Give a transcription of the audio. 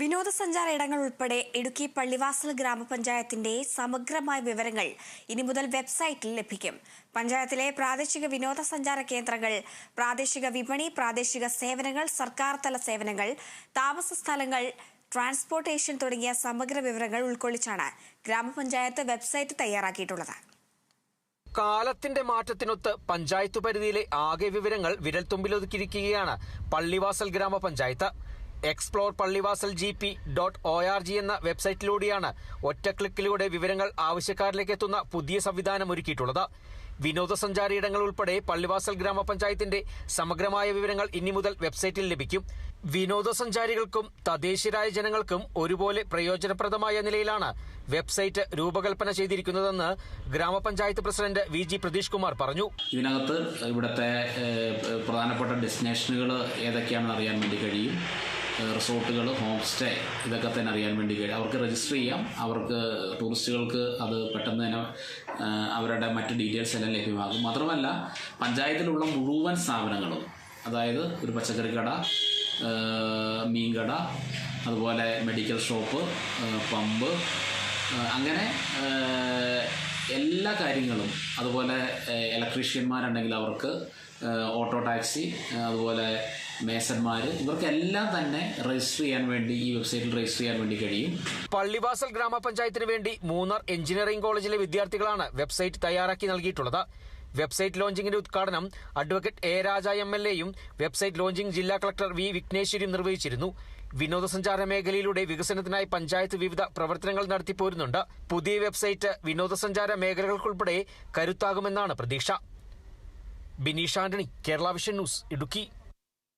വിനോദസഞ്ചാര ഇടങ്ങൾ ഉൾപ്പെടെ ഇടുക്കി പള്ളിവാസൽ ഗ്രാമപഞ്ചായത്തിന്റെ സമഗ്രമായ വിവരങ്ങൾ ഇനി മുതൽ വെബ്സൈറ്റിൽ ലഭിക്കും. പഞ്ചായത്തിലെ പ്രാദേശിക വിനോദസഞ്ചാര കേന്ദ്രങ്ങൾ പ്രാദേശിക വിപണി പ്രാദേശിക സേവനങ്ങൾ സർക്കാർ തല സേവനങ്ങൾ താമസ സ്ഥലങ്ങൾ ട്രാൻസ്പോർട്ടേഷൻ തുടങ്ങിയ സമഗ്ര വിവരങ്ങൾ ഉൾക്കൊള്ളിച്ചാണ് ഗ്രാമപഞ്ചായത്ത് വെബ്സൈറ്റ് തയ്യാറാക്കിയിട്ടുള്ളത്. കാലത്തിന്റെ മാറ്റത്തിനൊത്ത് പഞ്ചായത്ത് പരിധിയിലെ ആകെ വിവരങ്ങൾ വിരൽത്തുമ്പിലൊതുക്കിയിരിക്കുകയാണ് പള്ളിവാസൽ ഗ്രാമപഞ്ചായത്ത്. Explore Pallivasal G P dot O R G എന്ന വെബ്സൈറ്റിലൂടെയാണ് ഒറ്റ ക്ലിക്കിലൂടെ വിവരങ്ങൾ ആവശ്യക്കാരിലേക്ക് എത്തുന്ന പുതിയ സംവിധാനം ഒരുക്കിയിട്ടുള്ളത്. വിനോദസഞ്ചാര ഇടങ്ങൾ ഉൾപ്പെടെ പള്ളിവാസൽ ഗ്രാമപഞ്ചായത്തിന്റെ സമഗ്രമായ വിവരങ്ങൾ ഇനി മുതൽ വെബ്സൈറ്റിൽ ലഭിക്കും. വിനോദസഞ്ചാരികൾക്കും തദ്ദേശീയരായ ജനങ്ങൾക്കും ഒരുപോലെ പ്രയോജനപ്രദമായ നിലയിലാണ് വെബ്സൈറ്റ് രൂപകൽപ്പന ചെയ്തിരിക്കുന്നതെന്ന് ഗ്രാമപഞ്ചായത്ത് president V G Prateesh Kumar പറഞ്ഞു. ഇതിനകത്ത് ഇവിടുത്തെ പ്രധാനപ്പെട്ട ഡെസ്റ്റിനേഷനുകൾ ഏതൊക്കെയാണെന്ന് അറിയാൻ വേണ്ടി കഴിയും. റിസോർട്ടുകൾ ഹോം സ്റ്റേ ഇതൊക്കെ തന്നെ അറിയാൻ വേണ്ടി കഴിയും അവർക്ക് രജിസ്റ്റർ ചെയ്യാം. അവർക്ക് ടൂറിസ്റ്റുകൾക്ക് അത് പെട്ടെന്ന് തന്നെ അവരുടെ മറ്റ് ഡീറ്റെയിൽസ് എല്ലാം ലഭ്യമാകും. മാത്രമല്ല പഞ്ചായത്തിലുള്ള മുഴുവൻ സ്ഥാപനങ്ങളും അതായത് ഒരു പച്ചക്കറി കട മീൻകട മീൻ കട അതുപോലെ മെഡിക്കൽ ഷോപ്പ് പമ്പ് അങ്ങനെ എല്ലാ കാര്യങ്ങളും അതുപോലെ ഇലക്ട്രീഷ്യന്മാരുണ്ടെങ്കിൽ അവർക്ക് ഓട്ടോ ടാക്സി അതുപോലെ മേസന്മാർ ഇവർക്കെല്ലാം തന്നെ രജിസ്റ്റർ ചെയ്യാൻ വേണ്ടി ഈ വെബ്സൈറ്റിൽ രജിസ്റ്റർ ചെയ്യാൻ വേണ്ടി കഴിയും. പള്ളിവാസൽ ഗ്രാമപഞ്ചായത്തിന് വേണ്ടി മൂന്നാർ എഞ്ചിനീയറിംഗ് കോളേജിലെ വിദ്യാർത്ഥികളാണ് വെബ്സൈറ്റ് തയ്യാറാക്കി നൽകിയിട്ടുള്ളത്. വെബ്സൈറ്റ് ലോഞ്ചിങ്ങിന്റെ ഉദ്ഘാടനം advocate A Raja M L എയും വെബ്സൈറ്റ് ലോഞ്ചിംഗ് ജില്ലാ കളക്ടർ വി വിഘ്നേശ്വരിയും നിർവഹിച്ചിരുന്നു. വിനോദസഞ്ചാര മേഖലയിലൂടെ വികസനത്തിനായി പഞ്ചായത്ത് വിവിധ പ്രവർത്തനങ്ങൾ നടത്തിപ്പോരുന്നുണ്ട് പുതിയ വെബ്സൈറ്റ് വിനോദസഞ്ചാര മേഖലകൾക്കുൾപ്പെടെ കരുത്താകുമെന്നാണ് പ്രതീക്ഷ. Bineesh Antony Kerala vision news Idukki.